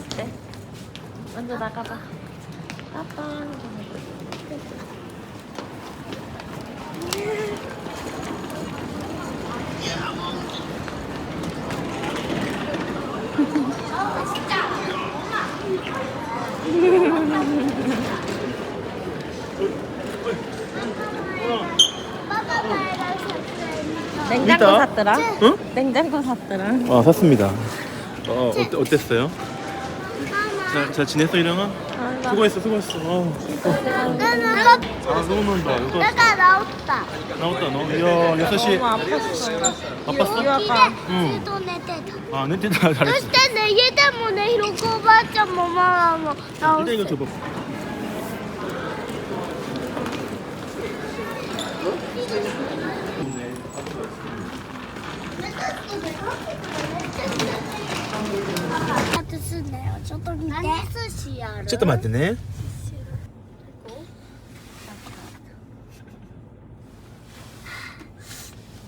나갔을 때. 먼저 나가봐. 아빠. 냉장고. 샀더라. 응? 냉장고 샀더라. 아 샀습니다. 어 어때, 어땠어요? 자, 잘 지냈어 이령아? 수고했어 수고했어 어. 내가 아, 아 너무 난다 이거 내가 나왔다. 나왔다 너 이야 여섯 시 너무 아팠어요. 아팠어? 여기가 응. 지도네 대다. 아 넷째다 잘했어 그때 내얘 때문에 이러고 봤자 뭐만 하면 일단 이거 나왔어. 줘봐 아すんだよちょっと見て何寿司やる 쨌다 맞네.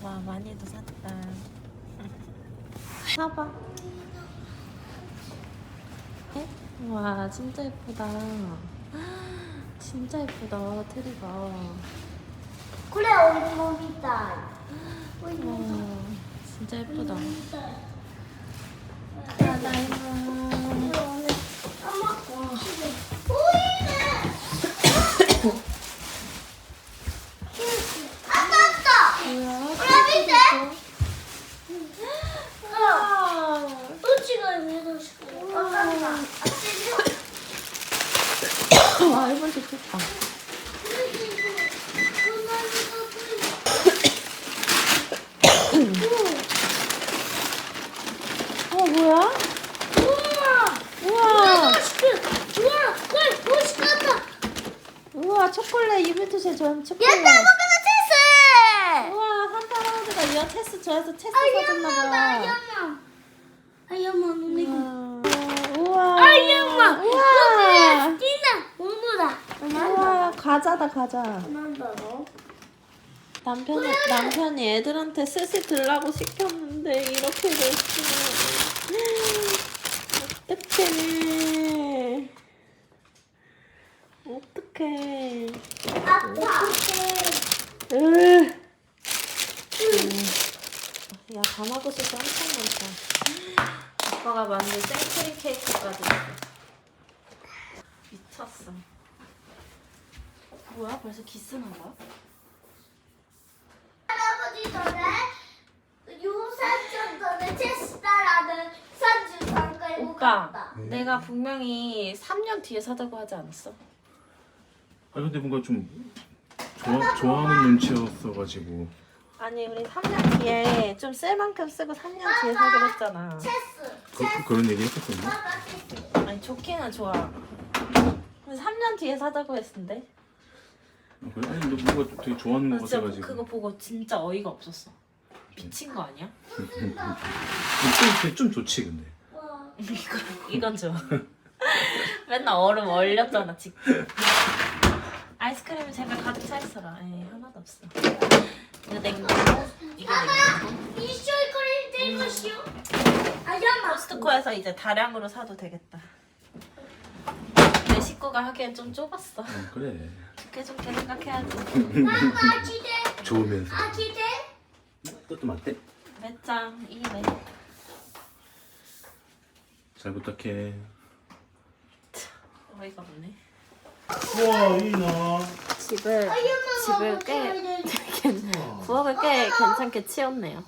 와 많이도 샀다. 사봐. 에? 와 진짜 예쁘다. 진짜 예쁘다 트리가. これお芋みたいお芋 와 진짜 예쁘다. 아, 이번 주 좋다. 뭐야? 우와! 우와! 우와! 꿀! 멋있겠다! 우와, 초콜릿 이벤트제 전 초콜릿. 옛날 먹은 체스! 우와, 산타 할아버지가 이 체스 좋아해서 체스 사줬나봐. 아이엄마! 아이엄마, 눈이. 우와! 아이엄마! 우와! 띠나! 오누라! 우와, 과자다, 과자. 난다고? 남편이, 남편이 애들한테 스시 들라고 시켰는데 이렇게 됐으면 어떡해. 어떡해. 으. 야 가마솥이 엄청 많다. 아빠가 만든 생크림 케이크까지. 미쳤어. 뭐야? 벌써 기스나 봐? 할아버지 전에 유산전 전에 체스타라는 33回못 오빠, 갔다. 내가 분명히 3년 뒤에 사자고 하지 않았어? 아 근데 뭔가 좀 좋아, 좋아하는 눈치였어가지고. 아니 우리 3년 뒤에 좀 쓸 만큼 쓰고 3년 뒤에 사기로 했잖아. 체스. 그, 그런 얘기? 아빠 체스. 아니 좋기는 좋아. 그래서 3년 뒤에 사자고 했는데. 아, 그래? 아니 너 뭔가 되게 좋아하는 나 것 진짜 같아가지고. 그거 보고 진짜 어이가 없었어. 미친 거 아니야? 좀, 좀 좋지 근데. 이거 이거 줘. 맨날 얼음 얼렸잖아 지금. 아이스크림 제발 가득 차 있어라. 에 하나도 없어. 이거 냉고 이거 이슈 이거를 들고 아야마. 코스트코에서 이제 다량으로 사도 되겠다. 내 식구가 하기엔 좀 좁았어. 어, 그래. 좋게 좋게 생각해야지. 아기들. 좋으면서. 아기들. 아, 음, 그것도 맞대? 몇장 이네. 잘 부탁해. 어이가 없네. 우와 이나. 집을 집을 꽤 부엌을 꽤 괜찮게 치웠네요.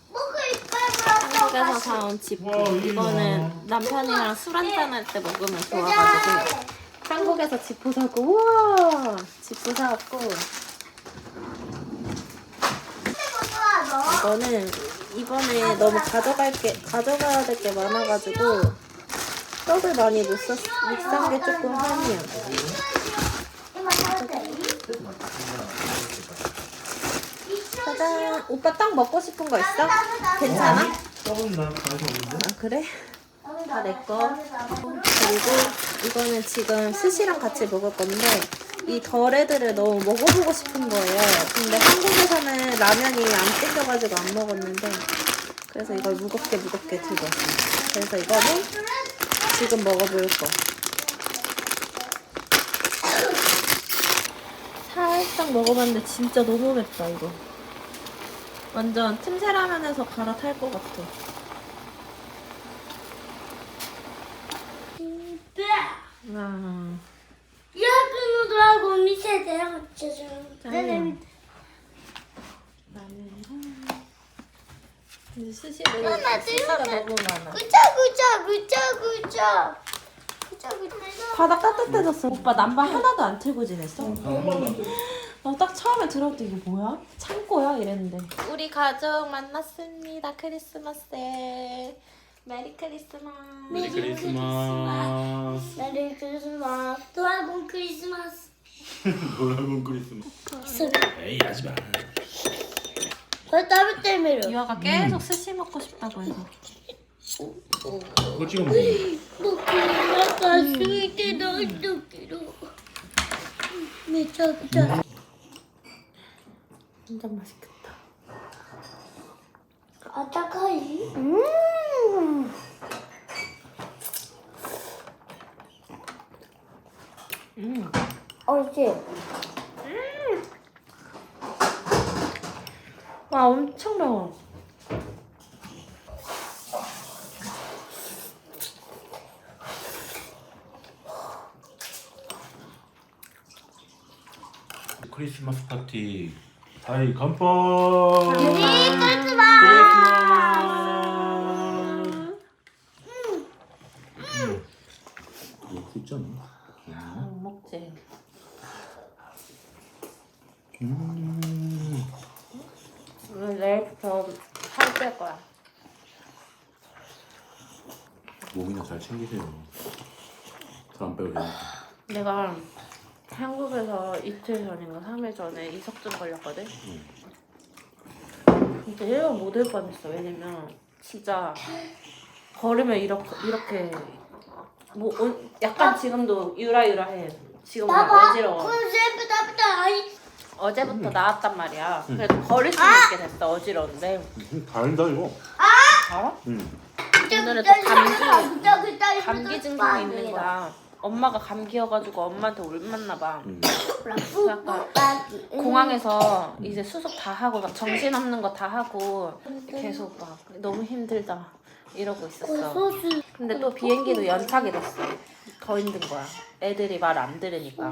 한국에서 사온 집국 이거는 남편이랑 술 한잔 할 때 먹으면 좋아가지고 한국에서 집부 사고 우와. 집부 사왔고. 이거는 이번에 너무 가져갈 게 가져가야 될 게 많아가지고 떡을 많이 넣었어. 믹스한 게 조금 편해요. 짜잔. 오빠 떡 먹고 싶은 거 있어? 괜찮아? 떡은 나 관심 없는데? 아, 그래? 다 내 거. 그리고 이거는 지금 스시랑 같이 먹을 건데 이 덜애들을 너무 먹어보고 싶은 거예요. 근데 한국에서는 라면이 안 땡겨가지고 안 먹었는데 그래서 이걸 무겁게 무겁게 들고 왔어요. 그래서 이거는 지금 먹어볼 거. 살짝 먹어봤는데 진짜 너무 맵다 이거. 완전 틈새라면에서 갈아탈 것 같아. 와. 야, 그거 하고 밑에 내려갔죠, 저. 네, 네. 스시를 어, 엄마, 들어가. 먹으면 안 와. 그쵸 그쵸 그쵸 그쵸 그쵸 그쵸 바닥 따뜻해졌어. 오빠 난방 하나도 안 틀고 지냈어? 어, 나딱 어, 처음에 들어올 때 이게 뭐야? 창고야? 이랬는데. 우리 가족 만났습니다. 크리스마스에. 메리 크리스마스. 메리 크리스마스. 메리 크리스마스 돌아본 크리스마스 돌아본 크리스마스 에이 하지 마. 저 땀이 때문에. 유아가 계속 스시 먹고 싶다고 해서 그거 찍으면 돼. 뭐 그나가 수이때 넣어주기로. 미쳤다. 진짜 맛있겠다. 아따카이. 음. 음. 얼지. 와 엄청 매워. 크리스마스 파티. 다이 간파 네, 크리스마스! 내가 한국에서 이틀 전인가 3일 전에 이석증 걸렸거든? 근데 1년 못올 뻔했어. 왜냐면 진짜 걸으면 이렇게 이렇게 뭐 약간 지금도 유라유라해. 지금 어지러워. 어제부터 음. 나왔단 말이야. 음. 그래도 걸을 수 있게 됐어. 어지러운데. 음, 다행이다 이거. 어? 알아? 응. 오늘은 또 감기 감기 증상이 있는 거야. 엄마가 감기여가지고 엄마한테 울 맞나 봐. 약간 공항에서 이제 수속 다 하고 막 정신 없는 거 다 하고 계속 막 너무 힘들다 이러고 있었어. 근데 또 비행기도 연착이 됐어. 더 힘든 거야. 애들이 말 안 들으니까.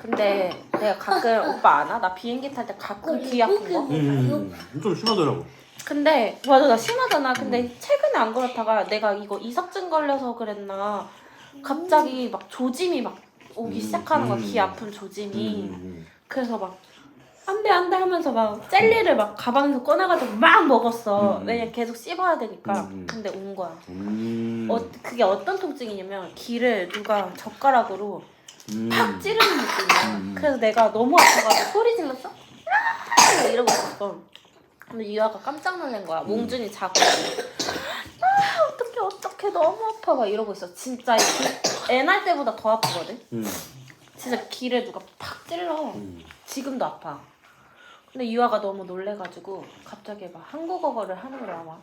근데 내가 가끔 오빠 안 와? 나 비행기 탈 때 가끔 귀 아픈 거. 음, 좀 심하더라고. 근데 맞아 나 심하잖아. 근데 최근에 안 그렇다가 내가 이거 이석증 걸려서 그랬나 갑자기 막 조짐이 막 오기 음, 시작하는 거야. 음. 귀 아픈 조짐이. 음, 그래서 막 안돼 안돼 하면서 막 젤리를 막 가방에서 꺼내가지고 막 먹었어. 음. 왜냐 면 계속 씹어야 되니까. 음. 근데 온 거야. 음. 어 그게 어떤 통증이냐면 귀를 누가 젓가락으로 음. 팍 찌르는 느낌이야. 음. 그래서 내가 너무 아파가지고 소리 질렀어. 아! 이러고 있었어. 근데 유아가 깜짝 놀란 거야. 음. 몽준이 자고. 어떡해 너무 아파. 막 이러고 있어. 진짜 애날 때보다 더 아프거든? 음. 진짜 귀를 누가 팍 찔러. 음. 지금도 아파. 근데 유아가 너무 놀래가지고 갑자기 막 한국어를 하는 거야 막.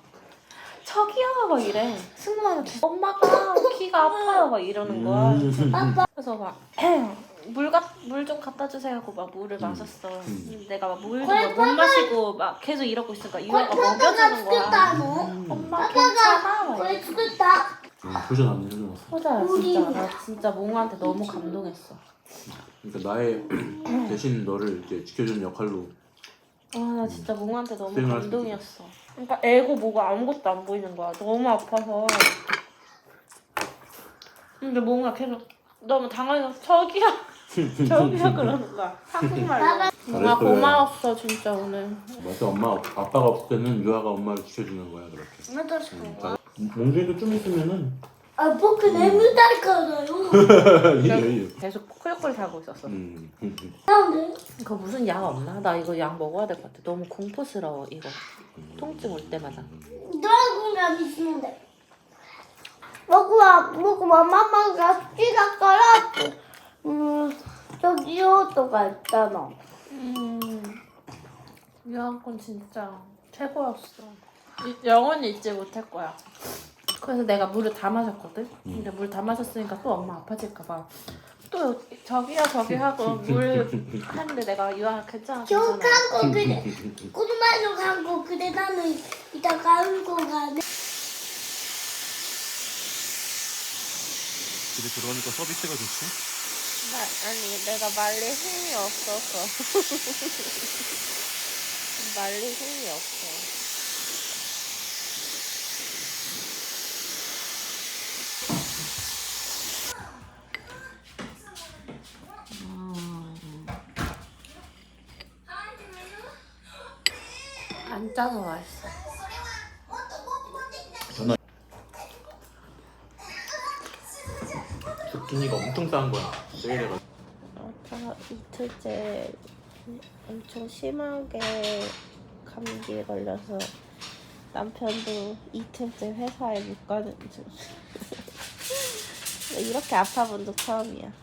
저기요! 막 이래. 승무한테 엄마가 귀가 아파요 막 이러는 거야. 음. 그래서 막물물 좀 갖다 주세요 하고 막 물을 음. 마셨어. 음. 내가 막 물도 못 마시고 막 계속 이러고 있으니까 유아가 먹여주는 거야. 엄마 괜찮아 왜 죽었다? 좀 표정 안 내려줘 봤어. 효자야 진짜 나 진짜 몽우한테 너무 감동했어. 그러니까 나의 대신 너를 이렇게 지켜주는 역할로 아 나 진짜 몽우한테 너무 감동이었어. 그러니까 애고 뭐고 아무것도 안 보이는 거야. 너무 아파서. 근데 몽우가 계속 너무 당황해서 저기요 저기요 그러는 거야. 한국말로. 몽우야 고마웠어 진짜 오늘. 맞아 엄마 아빠가 없을 때는 유아가 엄마를 지켜주는 거야 그렇게. 엄마도 응, 몽준이도 좀 있으면은 아, 포크 너무 달까워요. 계속 꾸역꾸역 살고 있었어. 음. 사람들. 이거 무슨 약 없나? 나 이거 약 먹어야 될 것 같아. 너무 공포스러워 이거. 통증 올 때마다. 너랑 공감 있는데. 먹고 와, 먹고 와, 엄마가 찌가 깔았고. 음, 저기 요도가 있잖아. 음. 유한건 진짜 최고였어. 영원히 잊지 못할 거야. 그래서 내가 물을 다 마셨거든. 음. 근데 물 다 마셨으니까 또 엄마 아파질까 봐. 또 저기야 저기 하고 물 하는데 내가 유아 괜찮아. 저 간고 그래 꼬마도 갖고 그래 나는 이따 가고 가네. 집에 들어오니까 서비스가 좋지? 나, 아니 내가 말릴 힘이 없어서 말릴 힘이 없어. 안 짜서 맛있어. zucchini가 엄청 싼 거야. 세일해가 아까 이틀째 엄청 심하게 감기에 걸려서 남편도 이틀째 회사에 못 가는 중. 이렇게 아파본 적 처음이야.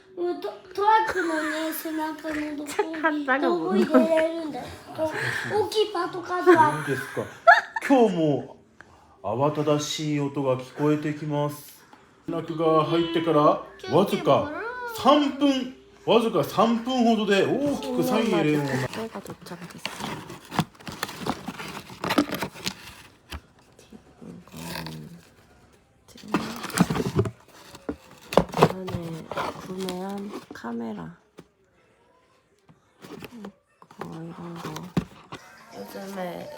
トトラックのね背中のどこに どこ入れられるんだよ。大きいパトカーとは。何ですか？今日も慌ただしい音が聞こえてきます。背中が入ってからわずか3分わずか3分ほどで大きくサイン入れるのが。 구매한 카메라. 이거 이런 거. 요즘에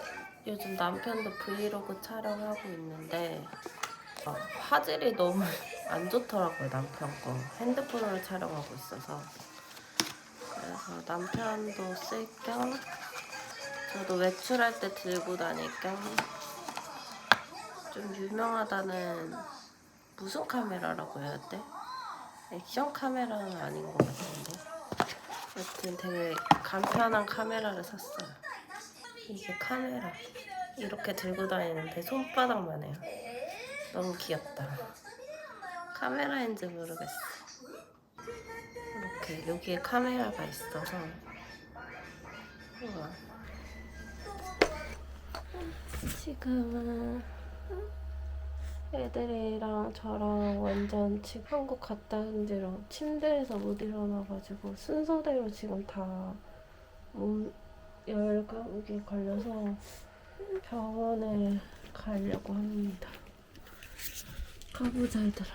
요즘 남편도 브이로그 촬영하고 있는데 어, 화질이 너무 안 좋더라고요 남편 거 핸드폰으로 촬영하고 있어서 그래서 남편도 쓸 겸 저도 외출할 때 들고 다닐 겸 좀 유명하다는 무슨 카메라라고 해야 돼? 액션 카메라는 아닌 것 같은데. 여튼 되게 간편한 카메라를 샀어요. 이게 카메라. 이렇게 들고 다니는데 손바닥만 해요. 너무 귀엽다. 카메라인지 모르겠어. 이렇게 여기에 카메라가 있어서. 우와. 지금은 애들이랑 저랑 완전 지금 한국 갔다 온 지랑 침대에서 못 일어나가지고 순서대로 지금 다몸 열감기 걸려서 병원에 가려고 합니다. 가보자 얘들아.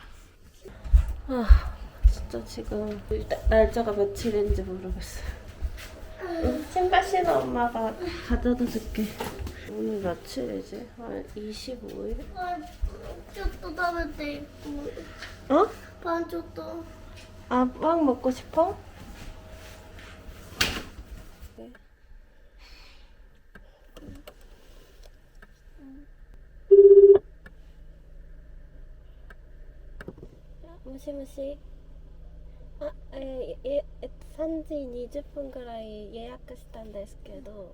아 진짜 지금 나- 날짜가 며칠인지 모르겠어요. 응, 신발 신은 엄마가 가져다 줄게. 오늘 며칠이지? 한 25일? ちょっと食べていく 어? パンちょっと 아, 빵 먹고 싶어? 모시모시. 아, 에, 예, 3時20分ぐらい予約したんですけど、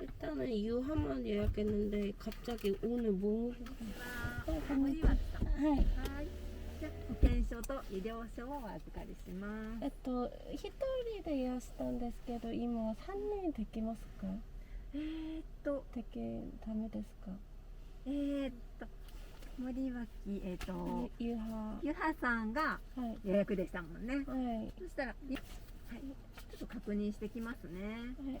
일단은 유하만 예약했는데 갑자기 오늘 뭐 어, 고맙다. はい 保険証と医療証をお預かりしますえっと一人でいらしたんですけど今三人できますかえー、っとできダメですかえー、っと森脇えー、っと夕飯ゆはさんがはい予約でしたもんねはいそしたら、いはい、ちょっと確認してきますねはい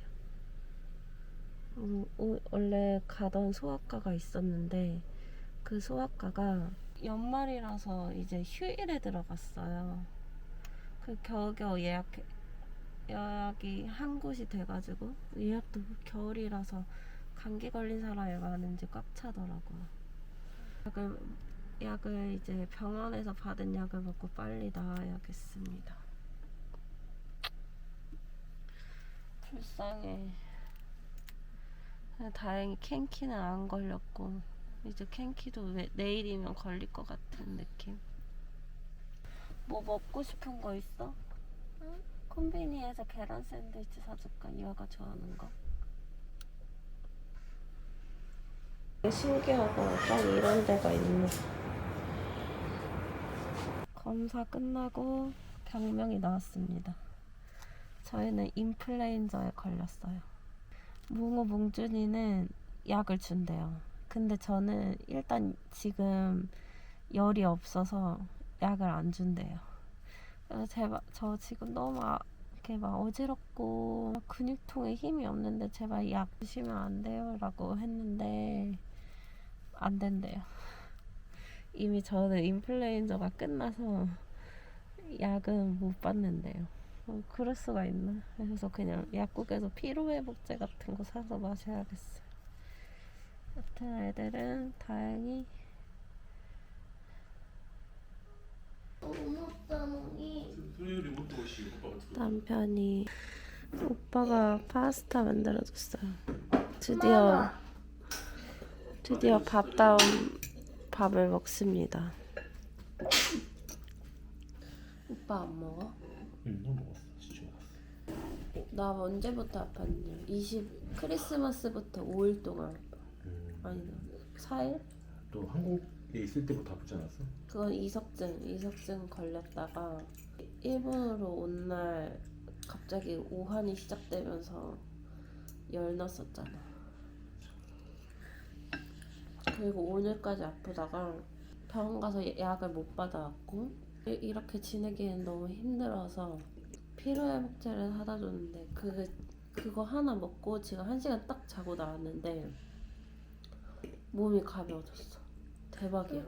음, 오- 원래 가던 소아과가 있었는데 그 소아과가 연말이라서 이제 휴일에 들어갔어요. 그 겨우겨우 예약 예약이 한 곳이 돼가지고 예약도 겨울이라서 감기 걸린 사람이 많은지 꽉 차더라고요. 약을 약을 이제 병원에서 받은 약을 먹고 빨리 나와야겠습니다. 불쌍해. 다행히 캔키는 안 걸렸고 이제 캔키도 왜- 내일이면 걸릴 것 같은 느낌. 뭐 먹고 싶은 거 있어? 콤비니에서 계란 샌드위치 사줄까? 이화가 좋아하는 거. 신기하고 딱 이런 데가 있네. 검사 끝나고 병명이 나왔습니다. 저희는 인플루엔자에 걸렸어요. 몽호 몽준이는 약을 준대요. 근데 저는 일단 지금 열이 없어서 약을 안 준대요. 제발 저 지금 너무 아, 이렇게 막 어지럽고 근육통에 힘이 없는데 제발 약 주시면 안 돼요라고 했는데 안 된대요. 이미 저는 인플루엔자가 끝나서 약은 못 받는데요. 어, 그럴 수가 있나? 그래서 그냥 약국에서 피로회복제 같은 거 사서 마셔야겠어. 여튼 애들은 다행히 남편이 오빠가 파스타 만들어줬어요. 드디어 드디어 밥다운 밥을 먹습니다. 오빠 안 먹어? 응, 나 먹어. 나 언제부터 아팠냐? 20 크리스마스부터 5일 동안 아파. 음, 아니 4일? 또 한국에 있을 때부터 아프지 않았어? 그건 이석증 이석증 걸렸다가 일본으로 온 날 갑자기 오한이 시작되면서 열 났었잖아. 그리고 오늘까지 아프다가 병원 가서 약을 못 받아왔고 이- 이렇게 지내기엔 너무 힘들어서 피로회복제를 사다 줬는데 그 그거 하나 먹고 지금 한 시간 딱 자고 나왔는데 몸이 가벼워졌어. 대박이야.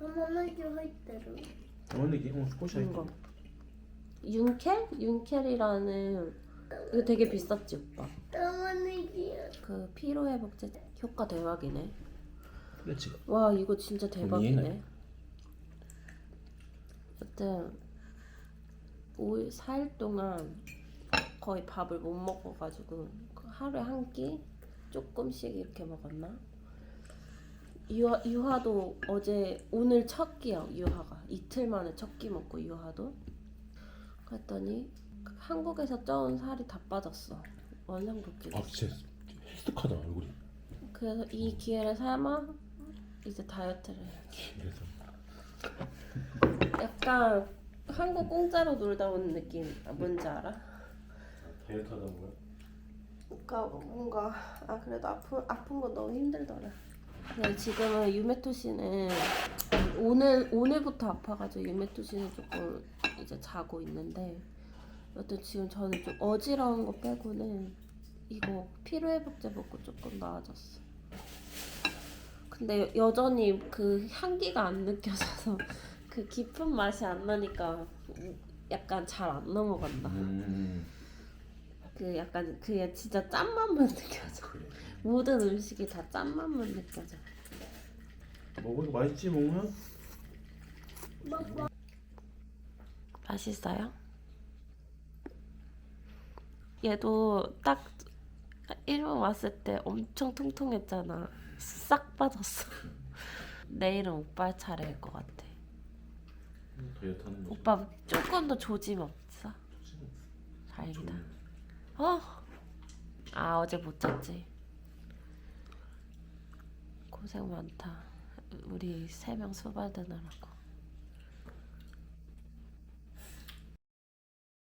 오늘 기회대로. 오늘 기회 스쿼시 윤켈? 윤켈이라는 이거 되게 비쌌지 오빠. 오늘 기회. 그 피로회복제 효과 대박이네. 그렇지. 와 이거 진짜 대박이네. 여튼. 5일 4일 동안 거의 밥을 못 먹어가지고 하루에 한 끼 조금씩 이렇게 먹었나? 유하, 유하도 어제 오늘 첫 끼야 유하가. 이틀 만에 첫 끼 먹고 유하도. 그랬더니 한국에서 쪄온 살이 다 빠졌어. 원상복귀 아, 진짜 헬스하다 얼굴이. 그래서 이 기회를 삼아 이제 다이어트를 해. 그래서 약간 한국 공짜로 놀다 온 느낌 아, 뭔지 알아? 다이어트 하다 뭐야? 그러니까 뭔가 아 그래도 아픈 아픈 건 너무 힘들더라. 네, 지금은 유메토신은 오늘 오늘부터 아파가지고 유메토신을 조금 이제 자고 있는데 여튼 지금 저는 좀 어지러운 거 빼고는 이거 피로회복제 먹고 조금 나아졌어. 근데 여- 여전히 그 향기가 안 느껴져서 그 깊은 맛이 안 나니까 약간 잘 안 넘어간다. 음, 그 약간 그게 진짜 짠맛만 느껴져. 그래. 모든 음식이 다 짠맛만 느껴져. 먹으니까 맛있지 몽아? 맛있어요? 얘도 딱 일본 왔을 때 엄청 통통했잖아. 싹 빠졌어. 내일은 오빠 차례일 것 같아. 다이어트 하는 거죠. 오빠 조금 더 조짐 없어? 다행이다. 어? 아 어제 못 잤지. 고생 많다. 우리 세 명 수발드느라고.